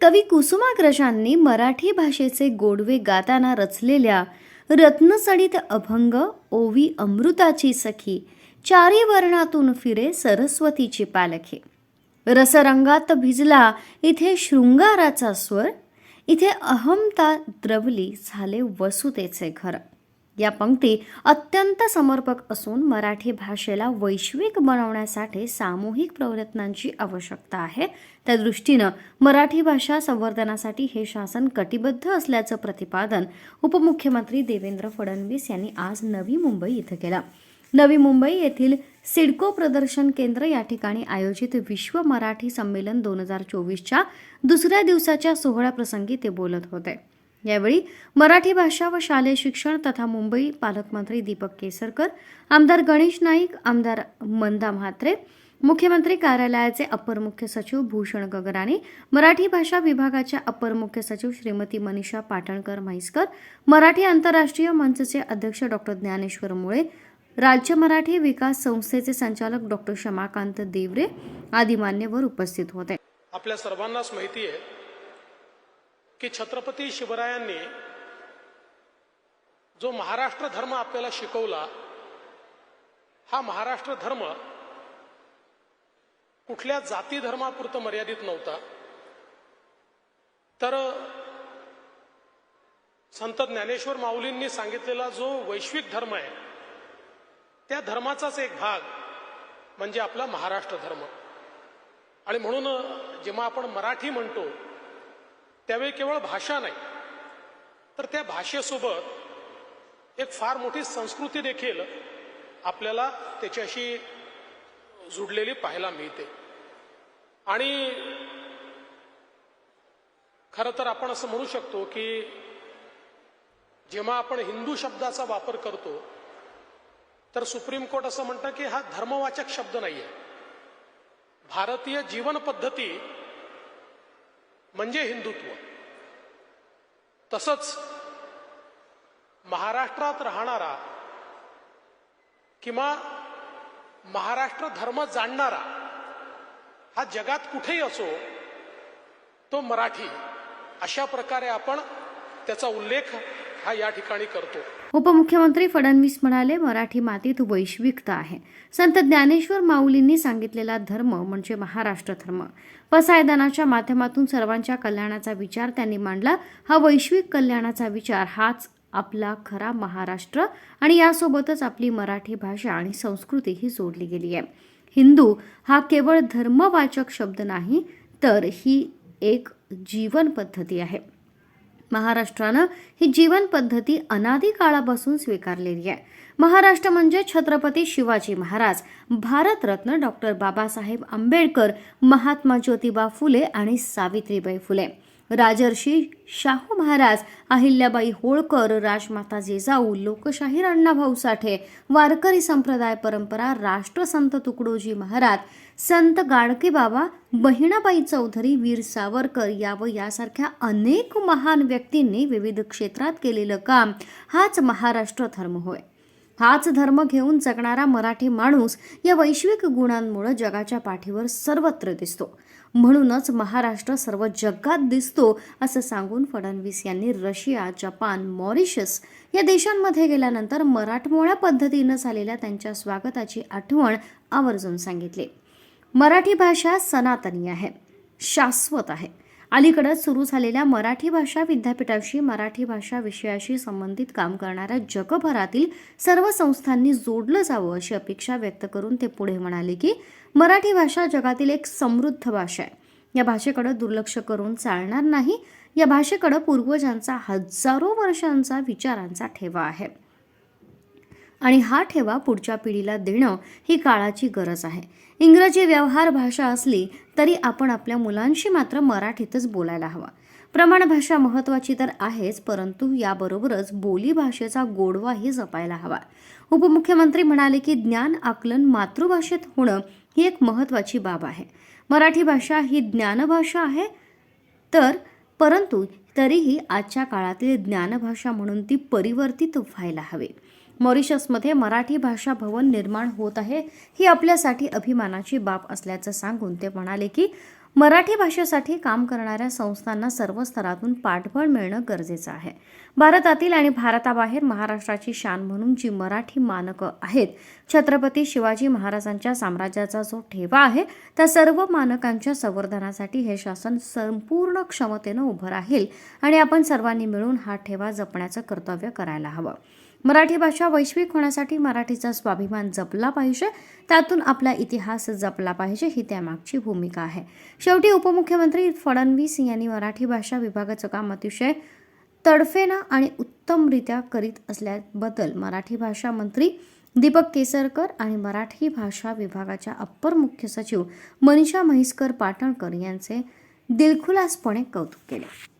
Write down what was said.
कवी कुसुमाग्रजांनी मराठी भाषेचे गोडवे गाताना रचलेल्या रत्नसडित अभंग ओवी अमृताची सखी चारी वर्णातून फिरे सरस्वतीची पालखी. रसरंगात भिजला इथे शृंगाराचा स्वर इथे अहमता द्रवली झाले वसुतेचे घर. या पंक्ती अत्यंत समर्पक असून मराठी भाषेला वैश्विक बनवण्यासाठी सामूहिक प्रयत्नांची आवश्यकता आहे. त्या दृष्टीनं मराठी भाषा संवर्धनासाठी हे शासन कटिबद्ध असल्याचं प्रतिपादन उपमुख्यमंत्री देवेंद्र फडणवीस यांनी आज नवी मुंबई इथं केलं. नवी मुंबई येथील सिडको प्रदर्शन केंद्र या ठिकाणी आयोजित विश्व मराठी संमेलन दोन हजार चोवीसच्या दुसऱ्या दिवसाच्या सोहळ्याप्रसंगी ते बोलत होते. यावेळी मराठी भाषा व शालेय शिक्षण तथा मुंबई पालकमंत्री दीपक केसरकर आमदार गणेश नाईक आमदार मंदा म्हात्रे मुख्यमंत्री कार्यालयाचे अपर मुख्य सचिव भूषण गगराणे मराठी भाषा विभागाच्या अपर मुख्य सचिव श्रीमती मनीषा पाटणकर म्हैसकर मराठी आंतरराष्ट्रीय मंचचे अध्यक्ष डॉक्टर ज्ञानेश्वर मुळे राज्य मराठी विकास संस्थेचे संचालक डॉक्टर शमाकांत देवरे आदी मान्यवर उपस्थित होते. आपल्या सर्वांनाच माहिती आहे की छत्रपती शिवरायांनी जो महाराष्ट्र धर्म आपल्याला शिकवला हा महाराष्ट्र धर्म कुठल्या जाती धर्मापुरतं मर्यादित नव्हता. तर संत ज्ञानेश्वर माऊलींनी सांगितलेला जो वैश्विक धर्म आहे त्या धर्माचाच एक भाग म्हणजे आपला महाराष्ट्र धर्म. आणि म्हणून जेव्हा आपण मराठी म्हणतो त्यावेळी केवळ भाषा नाही. तर त्या भाषेसोबत एक फार मोठी संस्कृती देखील आपल्याला त्याच्याशी जुडलेली पाहायला मिळते. आणि खरं तर आपण असं म्हणू शकतो की जेव्हा आपण हिंदू शब्दाचा वापर करतो तर सुप्रीम कोर्ट असं म्हणतं की हा धर्मवाचक शब्द नाहीये. भारतीय जीवन पद्धती म्हणजे हिंदुत्व. तसंच महाराष्ट्रात राहणारा किंवा महाराष्ट्र धर्म जाणणारा हा जगात कुठेही असो तो मराठी. अशा प्रकारे आपण त्याचा उल्लेख हा या ठिकाणी करतो. उपमुख्यमंत्री फडणवीस म्हणाले मराठी मातीत वैश्विकता आहे. संत ज्ञानेश्वर माऊलींनी सांगितलेला धर्म म्हणजे महाराष्ट्र धर्म. पसायदानाच्या माध्यमातून सर्वांच्या कल्याणाचा विचार त्यांनी मांडला. हा वैश्विक कल्याणाचा विचार हाच आपला खरा महाराष्ट्र आणि यासोबतच आपली मराठी भाषा आणि संस्कृती ही जोडली गेली आहे. हिंदू हा केवळ धर्मवाचक शब्द नाही तर ही एक जीवन पद्धती आहे. महाराष्ट्रानं ही जीवन पद्धती अनादी काळापासून स्वीकारलेली आहे. महाराष्ट्र म्हणजे छत्रपती शिवाजी महाराज भारतरत्न डॉक्टर बाबासाहेब आंबेडकर महात्मा ज्योतिबा फुले आणि सावित्रीबाई फुले. राजर्षी शाहू महाराज अहिल्याबाई होळकर राजमाता जिजाऊ लोकशाहीर अण्णाभाऊ साठे वारकरी संप्रदाय परंपरा राष्ट्रसंत तुकडोजी महाराज संत गाडके बाबा बहिणाबाई चौधरी वीर सावरकर या व यासारख्या अनेक महान व्यक्तींनी विविध क्षेत्रात केलेलं काम हाच महाराष्ट्र धर्म होय. हाच धर्म घेऊन जगणारा मराठी माणूस या वैश्विक गुणांमुळे जगाच्या पाठीवर सर्वत्र दिसतो. म्हणूनच महाराष्ट्र सर्व जगात दिसतो असं सांगून फडणवीस यांनी रशिया जपान मॉरिशस या देशांमध्ये गेल्यानंतर मराठमोळ्या पद्धतीनं झालेल्या त्यांच्या स्वागताची आठवण आवर्जून सांगितली. मराठी भाषा सनातनी आहे शाश्वत आहे. अलीकडंच सुरू झालेल्या मराठी भाषा विद्यापीठाशी मराठी भाषा विषयाशी संबंधित काम करणाऱ्या जगभरातील सर्व संस्थांनी जोडलं जावं अशी अपेक्षा व्यक्त करून ते पुढे म्हणाले की मराठी भाषा जगातील एक समृद्ध भाषा आहे. या भाषेकडे दुर्लक्ष करून चालणार नाही. या भाषेकडे पूर्वजांचा हजारो वर्षांचा विचारांचा ठेवा आहे. आणि हा ठेवा पुढच्या पिढीला देणं ही काळाची गरज आहे. इंग्रजी व्यवहार भाषा असली तरी आपण आपल्या मुलांशी मात्र मराठीतच बोलायला हवा. प्रमाण भाषा महत्त्वाची तर आहेच परंतु याबरोबरच बोली भाषेचा गोडवाही जपायला हवा. उपमुख्यमंत्री म्हणाले की ज्ञान आकलन मातृभाषेत होणं ही एक महत्त्वाची बाब आहे. मराठी भाषा ही ज्ञानभाषा आहे तर परंतु तरीही आजच्या काळातील ज्ञानभाषा म्हणून ती परिवर्तित व्हायला हवी. मॉरिशसमध्ये मराठी भाषा भवन निर्माण होत आहे. ही आपल्यासाठी अभिमानाची बाब असल्याचं सांगून ते म्हणाले की मराठी भाषेसाठी काम करणाऱ्या संस्थांना सर्व स्तरातून पाठबळ मिळणं गरजेचं आहे. भारतातील आणि भारताबाहेर महाराष्ट्राची शान म्हणून जी मराठी मानकं आहेत छत्रपती शिवाजी महाराजांच्या साम्राज्याचा जो ठेवा आहे त्या सर्व मानकांच्या संवर्धनासाठी हे शासन संपूर्ण क्षमतेनं उभं राहील आणि आपण सर्वांनी मिळून हा ठेवा जपण्याचं कर्तव्य करायला हवं. मराठी भाषा वैश्विक होण्यासाठी मराठीचा स्वाभिमान जपला पाहिजे. त्यातून आपला इतिहास जपला पाहिजे ही त्यामागची भूमिका आहे. शेवटी उपमुख्यमंत्री फडणवीस यांनी मराठी भाषा विभागाचं काम अतिशय तडफेनं आणि उत्तमरित्या करीत असल्याबद्दल मराठी भाषा मंत्री दीपक केसरकर आणि मराठी भाषा विभागाच्या अप्पर मुख्य सचिव मनीषा म्हैसकर पाटणकर यांचे दिलखुलासपणे कौतुक केले.